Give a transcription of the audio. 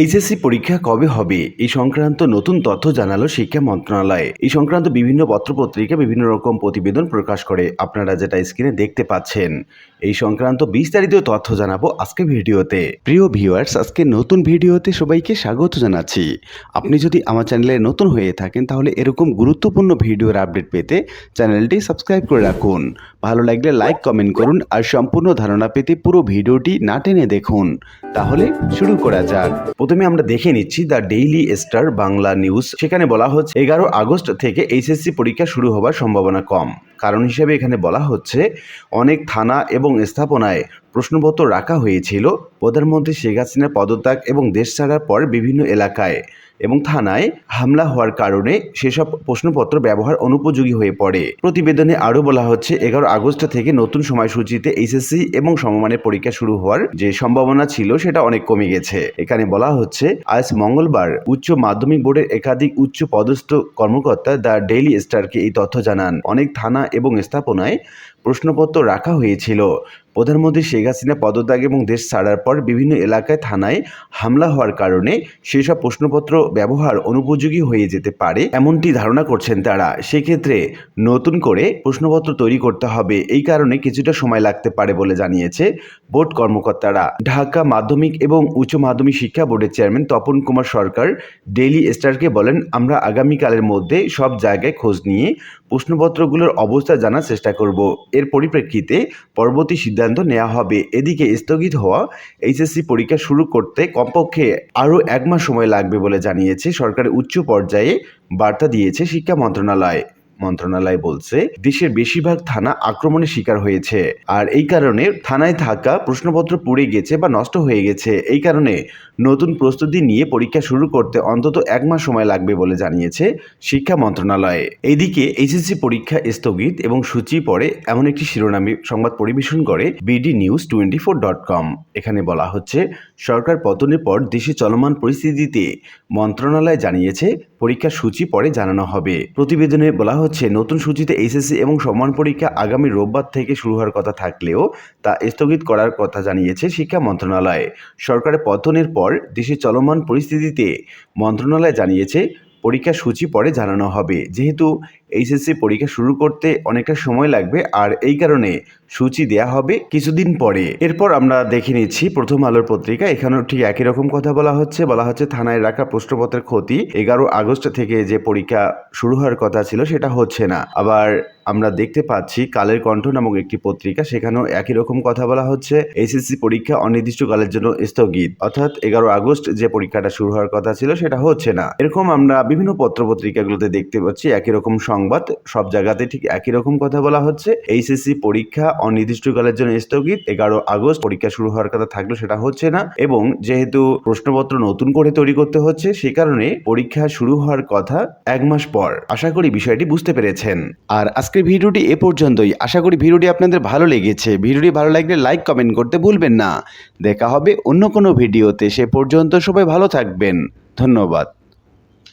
HSC পরীক্ষা কবে হবে? এই সংক্রান্ত নতুন তথ্য জানালো শিক্ষা মন্ত্রণালয়। এই সংক্রান্ত বিভিন্ন পত্রপত্রিকা বিভিন্ন রকম প্রতিবেদন প্রকাশ করে আপনারা যেটা স্ক্রিনে দেখতে পাচ্ছেন। এই সংক্রান্ত বিস্তারিত তথ্য জানাব আজকে ভিডিওতে। প্রিয় ভিউয়ার্স, আজকে নতুন ভিডিওতে সবাইকে স্বাগত জানাচ্ছি। আপনি যদি আমার চ্যানেলে নতুন হয়ে থাকেন, তাহলে এরকম গুরুত্বপূর্ণ ভিডিওর আপডেট পেতে চ্যানেলটি সাবস্ক্রাইব করে রাখুন। ভালো লাগলে লাইক, কমেন্ট করুন আর সম্পূর্ণ ধারণা পেতে পুরো ভিডিওটি না টেনে দেখুন। তাহলে শুরু করা যাক। প্রথমে আমরা দেখে নিচ্ছি the Daily Star Bangla news. সেখানে বলা হচ্ছে, এগারো আগস্ট থেকে এইচএসসি পরীক্ষা শুরু হওয়ার সম্ভাবনা কম। কারণ হিসেবে এখানে বলা হচ্ছে, অনেক থানা এবং স্থাপনায় প্রশ্নপত্র রাখা হয়েছিল। প্রধানমন্ত্রী শেখ হাসিনার পদত্যাগ এবং দেশ ছাড়ার পর বিভিন্ন এলাকায় এবং থানায় হামলা হওয়ার কারণে সেসব প্রশ্নপত্র ব্যবহার অনুপযোগী হয়ে পড়ে। প্রতিবেদনে আরও বলা হচ্ছে, এগারো আগস্ট থেকে নতুন সময়সূচিতে এইচএসসি এবং সমমানের পরীক্ষা শুরু হওয়ার যে সম্ভাবনা ছিল, সেটা অনেক কমে গেছে। এখানে বলা হচ্ছে, আজ মঙ্গলবার উচ্চ মাধ্যমিক বোর্ডের একাধিক উচ্চ পদস্থ কর্মকর্তা দ্য ডেইলি স্টারকে এই তথ্য জানান। অনেক থানা এবং স্থাপনায় প্রশ্নপত্র রাখা হয়েছিল। প্রধানমন্ত্রী শেখ হাসিনা পদত্যাগ এবং দেশ ছাড়ার পর বিভিন্ন এলাকায় থানায় হামলা হওয়ার কারণে সেসব প্রশ্নপত্র ব্যবহার অনুপযোগী হয়ে যেতে পারে এমনটি ধারণা করছেন তারা। সেক্ষেত্রে নতুন করে প্রশ্নপত্র তৈরি করতে হবে। এই কারণে কিছুটা সময় লাগতে পারে বলে জানিয়েছে বোর্ড কর্মকর্তারা। ঢাকা মাধ্যমিক এবং উচ্চ মাধ্যমিক শিক্ষা বোর্ডের চেয়ারম্যান তপন কুমার সরকার ডেইলি স্টারকে বলেন, আমরা আগামীকালের মধ্যে সব জায়গায় খোঁজ নিয়ে প্রশ্নপত্রগুলোর অবস্থা জানার চেষ্টা করব। এর পরিপ্রেক্ষিতে পরবর্তী সিদ্ধান্ত নেওয়া হবে। এদিকে স্থগিত হওয়া এইচএসসি পরীক্ষা শুরু করতে কমপক্ষে আরও এক মাস সময় লাগবে বলে জানিয়েছে সরকারের উচ্চ পর্যায়ে বার্তা দিয়েছে শিক্ষা মন্ত্রণালয়। মন্ত্রণালয় বলছে, দেশের বেশিরভাগ থানা আক্রমণের শিকার হয়েছে। আর এই কারণে থানায় থাকা প্রশ্নপত্র পুড়ে গেছে বা নষ্ট হয়ে গেছে। এই কারণে নতুন প্রস্তুতি নিয়ে পরীক্ষা শুরু করতে অন্তত এক মাস সময় লাগবে বলে জানিয়েছে শিক্ষা মন্ত্রণালয়। এইদিকে এইচএসসি পরীক্ষা স্থগিত এবং সূচি পড়ে এমন একটি শিরোনামে সংবাদ পরিবেশন করে BD news twenty four dot com. এখানে বলা হচ্ছে, সরকার পতনের পর দেশে চলমান পরিস্থিতিতে মন্ত্রণালয় জানিয়েছে পরীক্ষার সূচি পরে জানানো হবে। প্রতিবেদনে বলা হচ্ছে, নতুন সূচিতে এসএসসি এবং সম্মান পরীক্ষা আগামী রোববার থেকে শুরু হওয়ার কথা থাকলেও তা স্থগিত করার কথা জানিয়েছে শিক্ষা মন্ত্রণালয়। সরকারের পতনের পর দেশে চলমান পরিস্থিতিতে মন্ত্রণালয় জানিয়েছে পরীক্ষা সূচি পরে জানানো হবে। যেহেতু এইচএসসি পরীক্ষা শুরু করতে অনেকটা সময় লাগবে, আর এই কারণে সূচি দেয়া হবে কিছুদিন পরে। এরপর আমরা দেখে নিচ্ছি প্রথম আলোর পত্রিকা। এখানেও ঠিক একই রকম কথা বলা হচ্ছে। বলা হচ্ছে, থানায় রাখা প্রশ্নপত্রের ক্ষতি। এগারো আগস্ট থেকে যে পরীক্ষা শুরু হওয়ার কথা ছিল, সেটা হচ্ছে না। আবার আমরা দেখতে পাচ্ছি, কালের কণ্ঠ নামক একটি পত্রিকা, সেখানেও একই রকম কথা বলা হচ্ছে। এইচএসসি পরীক্ষা অনির্দিষ্টকালের জন্য স্থগিত। অর্থাৎ এগারো আগস্ট যে পরীক্ষাটা শুরু হওয়ার কথা ছিল, সেটা হচ্ছে না। এরকম আমরা বিভিন্ন পত্র পত্রিকাগুলোতে দেখতে পাচ্ছি, একই রকম সংবাদ, সব জায়গাতে ঠিক একই রকম কথা বলা হচ্ছে। এইচএসসি পরীক্ষা অনির্দিষ্টকালের জন্য স্থগিত, এগারো আগস্ট পরীক্ষা শুরু হওয়ার কথা থাকলেও সেটা হচ্ছে না এবং যেহেতু প্রশ্নপত্র নতুন করে তৈরি করতে হচ্ছে, সে কারণে পরীক্ষা শুরু হওয়ার কথা এক মাস পর। আশা করি বিষয়টি বুঝতে পেরেছেন। আর আজকের ভিডিওটি এ পর্যন্তই। আশা করি ভিডিওটি আপনাদের ভালো লেগেছে। ভিডিওটি ভালো লাগলে লাইক, কমেন্ট করতে ভুলবেন না। দেখা হবে অন্য কোনো ভিডিওতে। সে পর্যন্ত সবাই ভালো থাকবেন। ধন্যবাদ।